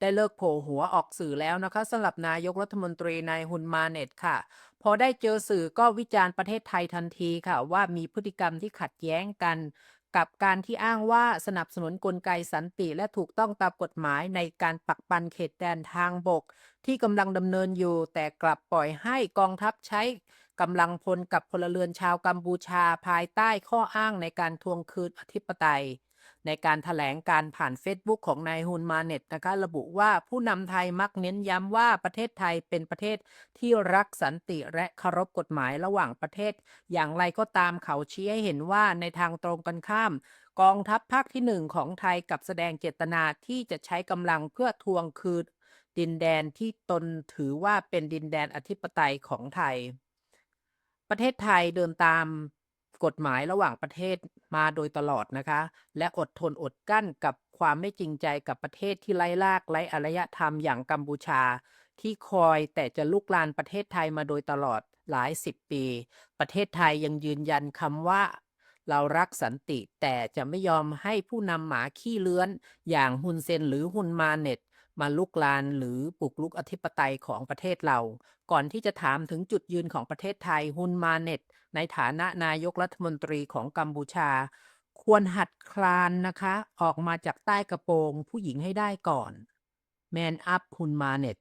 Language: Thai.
ได้เลิกโผล่หัวออกสื่อแล้วนะคะสำหรับนายกรัฐมนตรีนายฮุนมาเน็ตค่ะ พอได้เจอสื่อก็วิจารณ์ประเทศไทยทันทีค่ะ ว่ามีพฤติกรรมที่ขัดแย้งกัน กับการที่อ้างว่าสนับสนุนกลไกสันติ และถูกต้องตามกฎหมายในการปักปันเขตแดนทางบก ที่กำลังดำเนินอยู่ แต่กลับปล่อยให้กองทัพใช้กำลังพลกับพลเรือนชาวกัมพูชาภายใต้ข้ออ้างในการทวงคืนอธิปไตย ในการถแถลงการผ่านเฟซบุ๊กของนายฮุนมาเน็ตนะคะระบุว่าผู้นำไทยมักเน้นย้ำว่าประเทศไทยเป็นประเทศที่รักสันติและเคารพกฎหมายระหว่างประเทศ อย่างไรก็ตามเขาชี้ให้เห็นว่าในทางตรงกันข้าม กองทัพภาคที่หนึ่งของไทยกับแสดงเจตนาที่จะใช้กำลังเพื่อทวงคืนดินแดนที่ตนถือว่าเป็นดินแดนอธิปไตยของไทย ประเทศไทยเดินตาม กฎหมายระหว่างประเทศมาโดยตลอดนะคะ และอดทนอดกั้นกับความไม่จริงใจกับประเทศที่ไร้รากไร้อารยธรรมอย่างกัมพูชา ที่คอยแต่จะลุกลานประเทศไทยมาโดยตลอดหลายสิบปี ประเทศไทยยังยืนยันคำว่า เรารักสันติแต่จะไม่ยอมให้ผู้นำหมาขี้เลื้อน อย่างฮุนเซนหรือฮุนมาเน็ต มาลุกลานหรือปลุกลุกอธิปไตยของประเทศเรา ก่อนที่จะถามถึงจุดยืนของประเทศไทยฮุนมาเน็ต ในฐานะนายกรัฐมนตรีของกัมพูชา ควรหัดคลานนะคะ ออกมาจากใต้กระโปรงผู้หญิงให้ได้ก่อนแมนอัพฮุนมาเน็ต